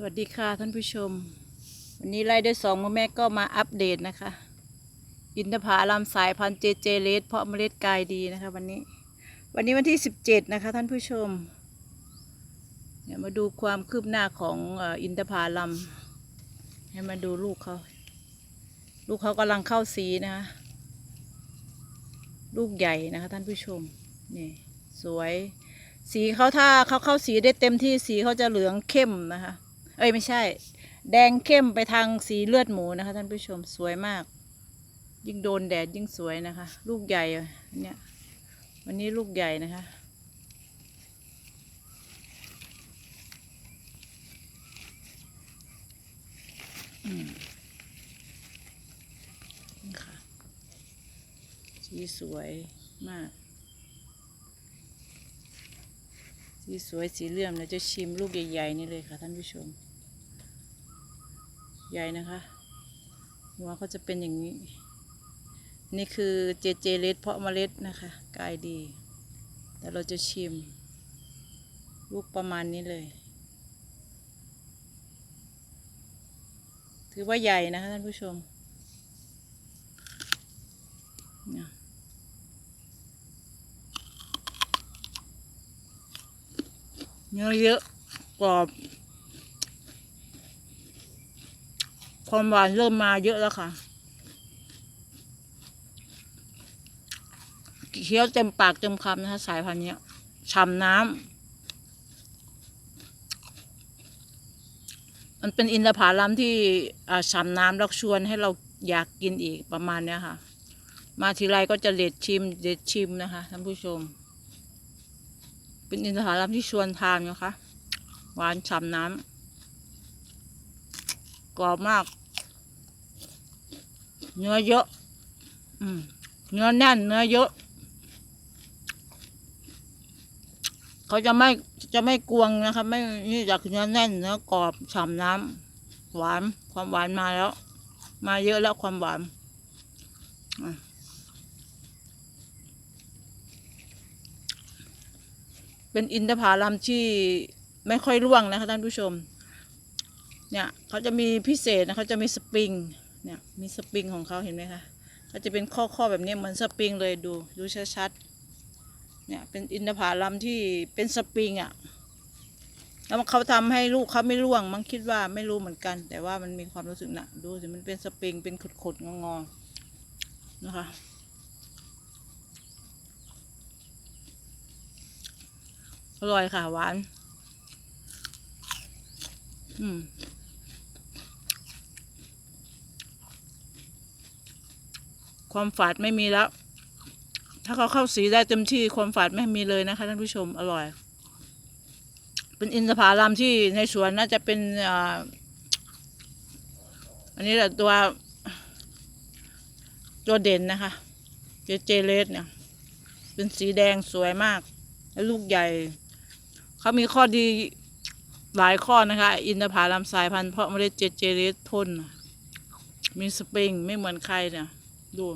สวัสดีค่ะท่านผู้ชม วันนี้ไล่ด้วยสองมะแม่ก็มาอัปเดตนะคะ อินทผลัมสายพันธุ์เจเจเลสเพราะเมล็ดกายดีนะคะ วันนี้ วันนี้วันที่สิบเจ็ดนะคะท่านผู้ชมเดี๋ยวมาดูความคืบหน้าของอินทผลัมให้มาดูลูกเขา ลูกเขากำลังเข้าสีนะคะลูกใหญ่นะคะท่านผู้ชมนี่สวย สีเขาถ้าเขาเข้าสีได้เต็มที่สีเขาจะเหลืองเข้มนะคะ เอ้ยไม่ใช่ แดงเข้มไปทางสีเลือดหมูนะคะ ท่านผู้ชมสวยมาก ยิ่งโดนแดดยิ่งสวยนะคะ ลูกใหญ่เนี่ยวันนี้ลูกใหญ่นะคะอืมนี่ค่ะสีสวยมาก สีสวยสีเหลื่อมเราจะชิมลูกใหญ่ๆนี่เลยค่ะท่านผู้ชม ใหญ่นะคะ หัวเขาจะเป็นอย่างนี้ นี่คือเจเจเลสเพาะเมล็ดนะคะกายดี แต่เราจะชิม ลูกประมาณนี้เลย ถือว่าใหญ่นะคะท่านผู้ชมเนื้อเยอะกรอบ ความหวานเริ่มมาเยอะแล้วค่ะเคี้ยวเต็มปากเต็มคำนะคะ สายพันธุ์เนี้ยฉ่ำน้ำมันเป็นอินทผลัมที่อ่าฉ่ำน้ำแล้วชวนให้เราอยากกินอีกประมาณเนี้ยค่ะ มาทีไรก็จะเด็ดชิม เด็ดชิมนะคะท่านผู้ชม เป็นอินทผลัมที่ชวนทานนะคะ หวานฉ่ำน้ำกรอบมาก เนื้อเยอะ อืมเนื้อแน่น เนื้อเยอะ เขาจะไม่จะไม่กวงนะคะไม่นี่จากเนื้อแน่น เนื้อกรอบฉ่ำน้ำหวาน ความหวานมาแล้ว มาเยอะแล้วความหวานเป็นอินทผลัมที่ไม่ค่อยร่วงนะคะท่านผู้ชม เนี่ยเขาจะมีพิเศษนะเขาจะมีสปริง เนี่ยมีสปริงของเขาเห็นไหมคะเขาจะเป็นข้อข้อๆแบบนี้เหมือนสปริงเลยดูดูชัดๆเนี่ยเป็นอินทผลัมที่เป็นสปริงอะ่ะแล้วเขาทำให้ลูกเขาไม่ร่วง มันคิดว่าไม่รู้เหมือนกัน แต่ว่ามันมีความรู้สึกนะดูสิมันเป็นสปริงเป็นขดๆงอๆนะคะอร่อยค่ะหวาน อืม ความฝาดไม่มีแล้ว ถ้าเขาเข้าสีได้เต็มที่ความฝาดไม่มีเลยนะคะท่านผู้ชมอร่อย เป็นอินทผลัมที่ในสวนน่าจะเป็นอันนี้แหละตัวตัวเด่นนะคะ เจเจเลสเนี่ย เป็นสีแดงสวยมาก และลูกใหญ่ เขามีข้อดีหลายข้อนะคะ อินทผลัมสายพันธุ์เพราะไม่ได้เจเจเรสทน มีสปริงไม่เหมือนใครเนี่ย ดู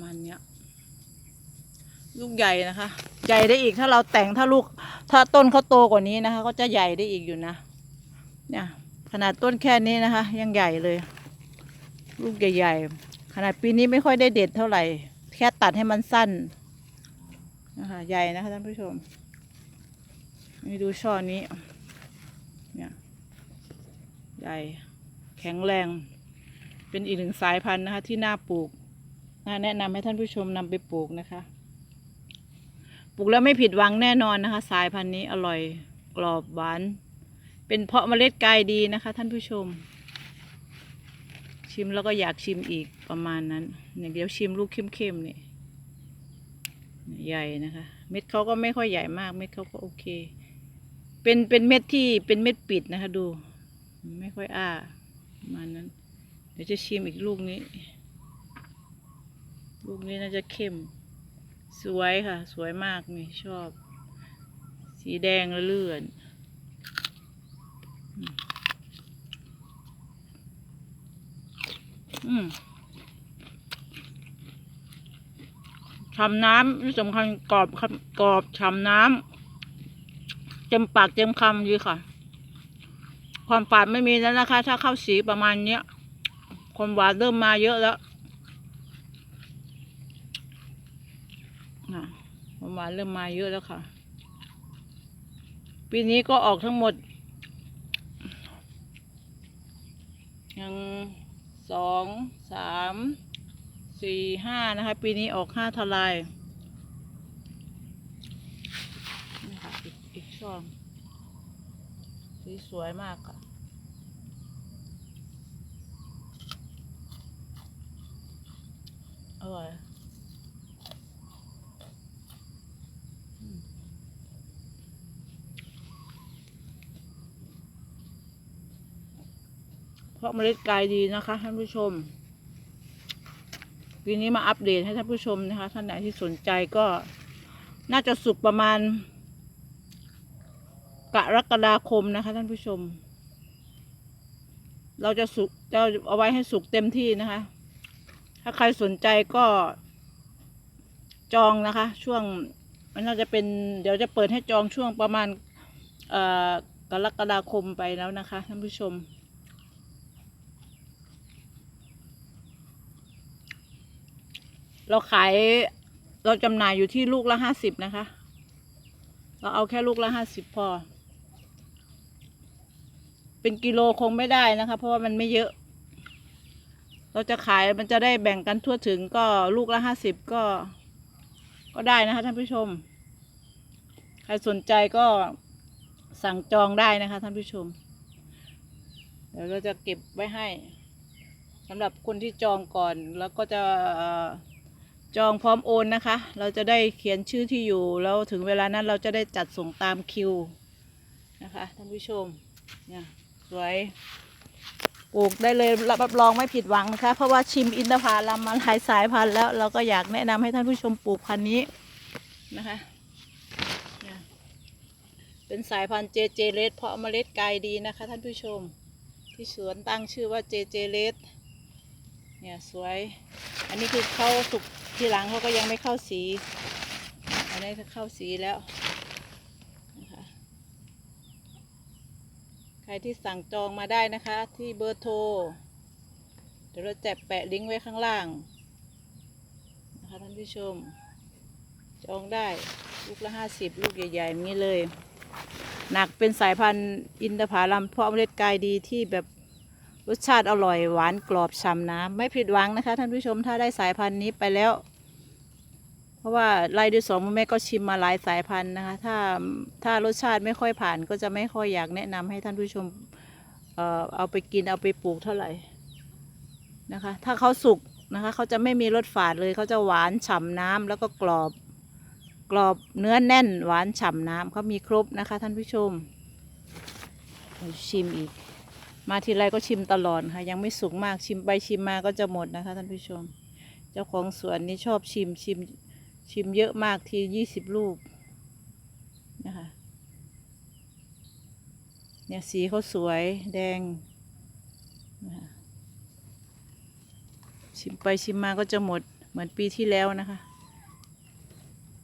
มันเนี้ย ลูกใหญ่นะคะ ใหญ่ได้อีกถ้าเราแต่งถ้าลูก ถ้าต้นเขาโตกว่านี้นะคะ ก็จะใหญ่ได้อีกอยู่นะ เนี่ย ขนาดต้นแค่นี้นะคะ ยังใหญ่เลย ลูกใหญ่ๆขนาดปีนี้ไม่ค่อยได้เด็ดเท่าไหร่ แค่ตัดให้มันสั้นนะคะใหญ่นะคะท่านผู้ชมนี่ดูช่อนี้ เนี่ย ใหญ่ แข็งแรง เป็นอีกหนึ่งสายพันธุ์นะคะ ที่น่าปลูกน่าแนะนำให้ท่านผู้ชมนำไปปลูกนะคะ ปลูกแล้วไม่ผิดหวังแน่นอนนะคะ สายพันธุ์นี้อร่อยกรอบหวาน เป็นเพาะเมล็ดกายดีนะคะ ท่านผู้ชม ชิมแล้วก็อยากชิมอีกประมาณนั้นเนี่ยเดี๋ยวชิมลูกเข้มๆนี่ใหญ่นะคะ เม็ดเขาก็ไม่ค่อยใหญ่มาก เม็ดเขาก็โอเค เป็นเป็นเม็ดที่เป็นเม็ดปิดนะคะ ดู ไม่ค่อยอ้าประมาณนั้น เดี๋ยวจะชิมอีกลูกนี้ ลูกนี้น่าจะเข้ม สวยค่ะ สวยมากนี่ชอบ สีแดงเลื่อนอืมฉ่ำน้ำที่สำคัญกรอบครับกรอบฉ่ำน้ำเจต็มปากเต็มคำดีค่ะ ความฝาดไม่มีแล้วนะคะ ถ้าเข้าสีประมาณเนี้ย ความหวานเริ่มมาเยอะแล้วนะความหวานเริ่มมาเยอะแล้วค่ะ ปีนี้ก็ออกทั้งหมด ยังสองสามสี่ห้านะคะ ปีนี้ออกห้าทลายนี่ค่ะอีกอีกช่องสีสวยมากค่ะ อร่อยเพราะเมล็ดกายดีนะคะท่านผู้ชมปีนี้มาอัปเดตให้ท่านผู้ชมนะคะ ท่านไหนที่สนใจก็น่าจะสุกประมาณ กรกฎาคมนะคะ ท่านผู้ชม เราจะสุกจะเอาไว้ให้สุกเต็มที่นะคะ ถ้าใครสนใจก็จองนะคะ ช่วงมันน่าจะเป็นเดี๋ยวจะเปิดให้จองช่วงประมาณกรกฎาคมไปแล้วนะคะท่านผู้ชม เราขายเราจำหน่ายอยู่ที่ลูกละห้าสิบนะคะ เราเอาแค่ลูกละห้าสิบพอ เป็นกิโลคงไม่ได้นะคะ เพราะว่ามันไม่เยอะ เราจะขายมันจะได้แบ่งกันทั่วถึงก็ลูกละห้าสิบก็ ก็ได้นะคะท่านผู้ชม ใครสนใจก็สั่งจองได้นะคะท่านผู้ชม เดี๋ยวเราจะเก็บไว้ให้สำหรับคนที่จองก่อนแล้วก็จะจองพร้อมโอนนะคะ เราจะได้เขียนชื่อที่อยู่ แล้วถึงเวลานั้นเราจะได้จัดส่งตามคิวนะคะท่านผู้ชมเนี่ยสวย ปลูกได้เลยรับรองไม่ผิดหวังนะคะ เพราะว่าชิมอินทผลัมมาหลายสายพันธุ์แล้วเราก็อยากแนะนำให้ท่านผู้ชมปลูกพันธุ์นี้นะคะเนี่ยเป็นสายพันธุ์เจเจเลสเพราะเมล็ดไกลดีนะคะ ท่านผู้ชมที่สวนตั้งชื่อว่าเจเจเลสเนี่ยสวย อันนี้คือเข้าสุกทีหลังเขาก็ยังไม่เข้าสี อันนี้เข้าสีแล้วนะคะใค รที่สั่งจองมาได้นะคะ ที่เบอร์โทร เดี๋ยวเราจะแปะลิงก์ไว้ข้างล่าง นะคะท่านผู้ชม จองได้ลูกละห้าสิบลูกใหญ่ๆอย่างนี้เลย หนักเป็นสายพันธุ์อินทผลัมเพราะเมล็ดกายดีที่แบบรสชาติอร่อยหวานกรอบฉ่ำน้ำไม่ผิดหวังนะคะท่านผู้ชมถ้าได้สายพันธุ์นี้ไปแล้ว ราะว่าไล่ด้วยสองแม่ก็ชิมมาหลายสายพันธุ์นะคะ ถ้าถ้ารสชาติไม่ค่อยผ่านก็จะไม่ค่อยอยากแนะนำให้ท่านผู้ชมเอ่อเอาไปกินเอาไปปลูกเท่าไหร่นะคะ ถ้าเขาสุกนะคะเขาจะไม่มีรสฝาดเลยเขาจะหวานฉ่ำน้ำแล้วก็กรอบ กรอบเนื้อแน่นหวานฉ่ำน้ำเขามีครบนะคะ ท่านผู้ชม ชิมอีก มาทีไรก็ชิมตลอดค่ะ ยังไม่สุกมากชิมไปชิมมาก็จะหมดนะคะ ท่านผู้ชม เจ้าของสวนนี่ชอบชิมชิม ชิมเยอะมากทียี่สิบลูกนะคะเนี่ยสีเขาสวยแดงนะคะชิมไปชิมมาก็จะหมดเหมือนปีที่แล้วนะคะ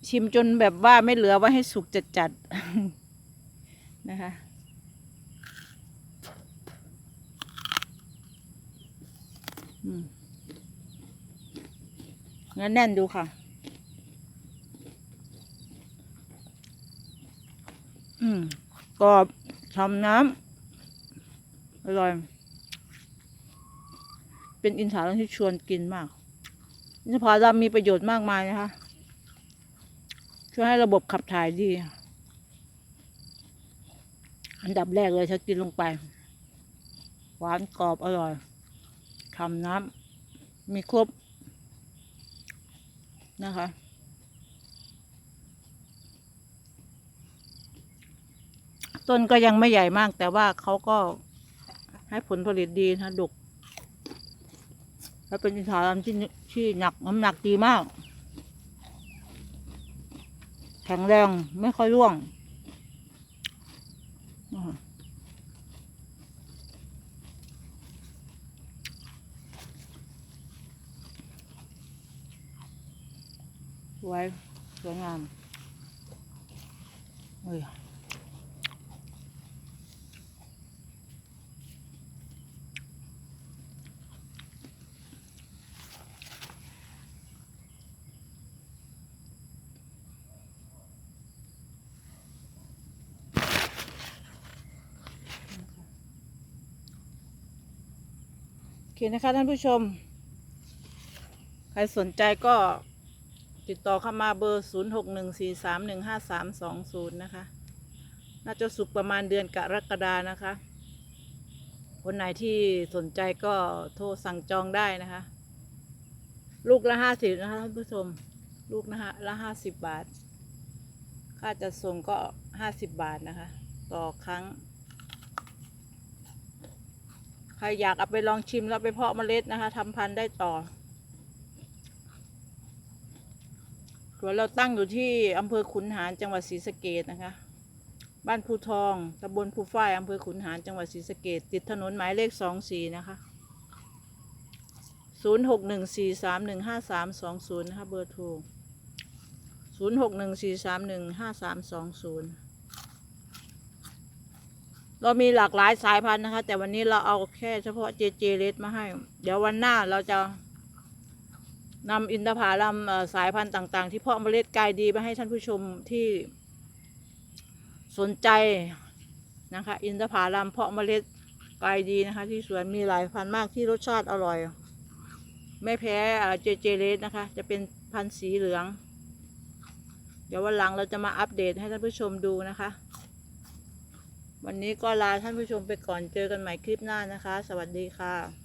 ชิมจนแบบว่าไม่เหลือไว้ให้สุกจัดๆนะคะอืมเนื้อแน่นดูค่ะ มกรอบทำน้ำอร่อย เป็นอินทผลัมที่ชวนกินมาก อินทผลัมมีประโยชน์มากมายนะคะ ช่วยให้ระบบขับถ่ายดี อันดับแรกเลยถ้ากินลงไป หวานกรอบอร่อยทำน้ำมีครบนะคะ ต้นก็ยังไม่ใหญ่มาก แต่ว่าเขาก็ให้ผลผลิตดีนะดก แล้วเป็นอินหอมที่ที่หนักน้ำหนักดีมาก แข็งแรงไม่ค่อยร่วงนะคะสวยสวยงามเอ้ย เคนะคะท่านผู้ชม ใครสนใจก็ติดต่อเข้ามาเบอร์ 0 6 1 4 3 1 5 3 2 0 นะคะ น่าจะสุกประมาณเดือนกรกฎานะคะ คนไหนที่สนใจก็โทรสั่งจองได้นะคะ ลูกละห้าสิบนะคะท่านผู้ชม ลูกนะฮะละห้าสิบบาท ค่าจัดส่งก็ห้าสิบบาทนะคะ ต่อครั้ง ใครอยากเอาไปลองชิมแล้วไปเพาะเมล็ดนะคะทำพันธุ์ได้ต่อสวนเราตั้งอยู่ที่อำเภอขุนหารจังหวัดศรีสะเกดนะคะ บ้านภูทองตำบลภูฝ้ายอำเภอขุนหารจังหวัดศรีสะเกดติดถนนหมายเลขสองสี่นะคะศูนย์หกหนึ่งสี่สามหนึ่งห้าสามสองศูนย์นะคะเบอร์โทรศูนย์หกหนึ่งสี่สามหนึ่งห้าสามสองศูนย์ เรามีหลากหลายสายพันธุ์นะคะ แต่วันนี้เราเอาแค่เฉพาะเจเจเลสมาให้ เดี๋ยววันหน้าเราจะนำอินทผลัมสายพันธุ์ต่าง ๆ ที่เพาะเมล็ดกายดีมาให้ท่านผู้ชมที่สนใจนะคะ อินทผลัมเพาะเมล็ดกายดีนะคะ ที่สวนมีหลายพันธุ์มากที่รสชาติอร่อย ไม่แพ้เจเจเลสนะคะ จะเป็นพันธุ์สีเหลือง เดี๋ยววันหลังเราจะมาอัปเดตให้ท่านผู้ชมดูนะคะ วันนี้ก็ลาท่านผู้ชมไปก่อนเจอกันใหม่คลิปหน้านะคะ สวัสดีค่ะ